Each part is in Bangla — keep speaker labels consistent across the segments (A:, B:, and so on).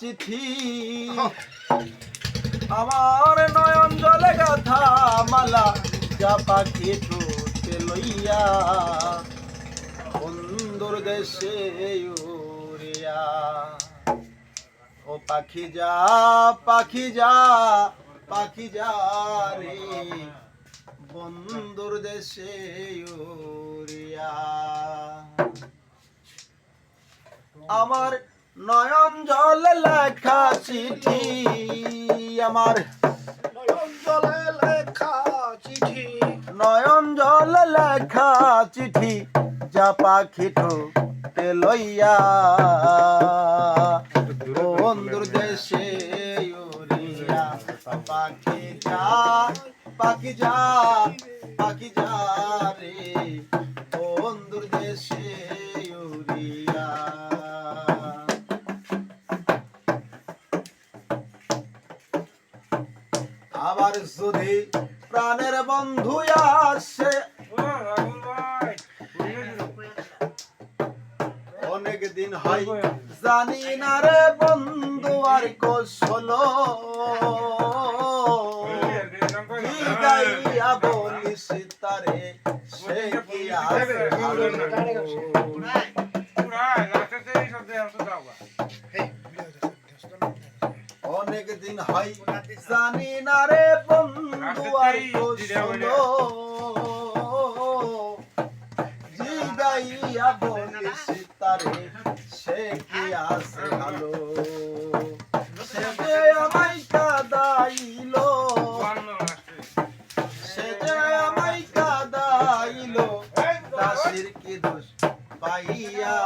A: চিঠি আমার নয়ন জলে গাথা মালা যা পাখি ঠোঁটে লইয়া বন্ধুর দেশে উড়িয়া। ও পাখি যা পাখি যা পাখি যা রে বন্ধুর দেশে উড়িয়া। আমার নয়ন জল লেখা চিঠি আমার।
B: নয়ন জলে লেখা চিঠি।
A: নয়ন জল লেখা চিঠি যা পাখি ঠোঁটে লইয়া। বন্ধুর দেশে উড়িয়া পাখি যা পাখি যা পাখি যা রে। আবার যদি প্রাণের বন্ধু আসে অনেক দিন হয়, জানি না রে বন্ধু আর কৌশল গাইয়া বলিস তারে, সে কি আছে ভালো? অনেক দিন হয় জানি না রে বন্ধু আর বলিস সে কি আছে ভালো? সে যে আমায় কাদাইলো। সে যে আমায় কাদাইলো দাসির কি দোষ পাইয়া?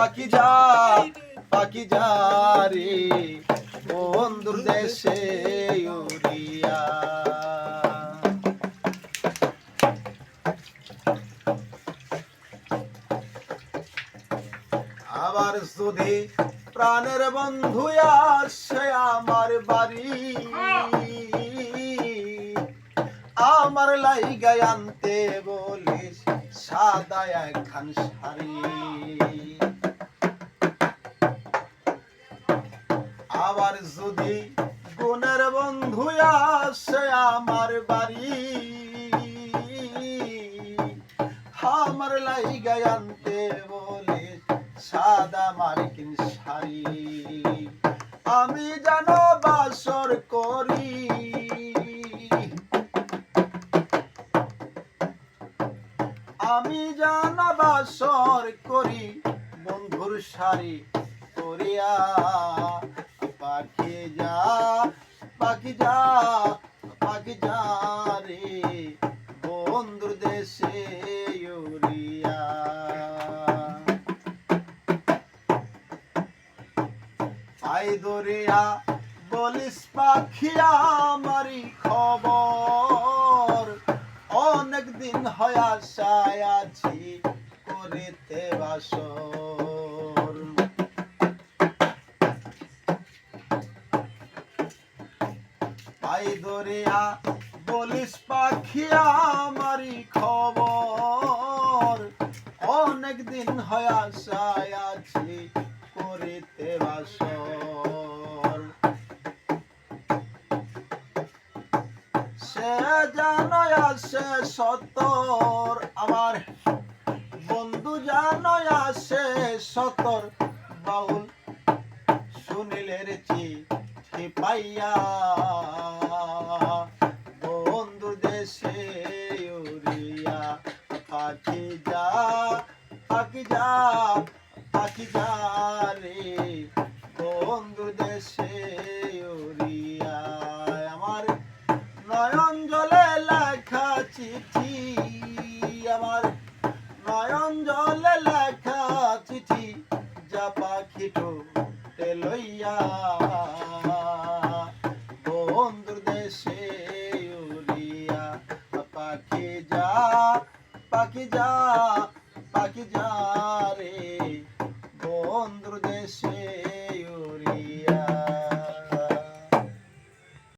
A: পাখি যা পাখি যা রে, বন্ধুর দেশে উড়িয়া। আবার যদি প্রাণের বন্ধু আসে আমার বাড়ি, আমার লাইগায় আনতে বলিস সাদা একখান শাড়ি। আবার যদি গুণের বন্ধু আসে আমার বাড়ি, আমার লাইগায় আনতে বলে সাদা মার্কিন শাড়ি। আমি জানো বাসর করি। আমি জানো বাসর করি বন্ধুর শাড়ি করিয়া পাখি যা পাখি যা পাখি যা রে। বন্ধুর দেশে উড়িয়া আই দরিয়া, বলিস পাখি আমারি খবর। অনেক দিন হয় আশায় আছি, করিতে বাসর। আই দরিয়া, বলিস পাখি আমারি খবর। অনেক দিন হয় আশায় আছি করিতে বাসর। সে জানো আসে সতর, আমার বন্ধু জানো আসে সতর। বাউল সুনীলের চিঠি পাইয়া বন্ধু দেশে উড়িয়া পাখি যা পাখি যা পাখি যা রে। বন্ধু দেশে উড়িয়া আমার নয়ন জলে লেখা চিঠি, আমার নয়ন জলে লেখা চিঠি যা পাখি ঠোঁটে লইয়া পাখি যা পাখি যা রে। বন্ধুর দেশে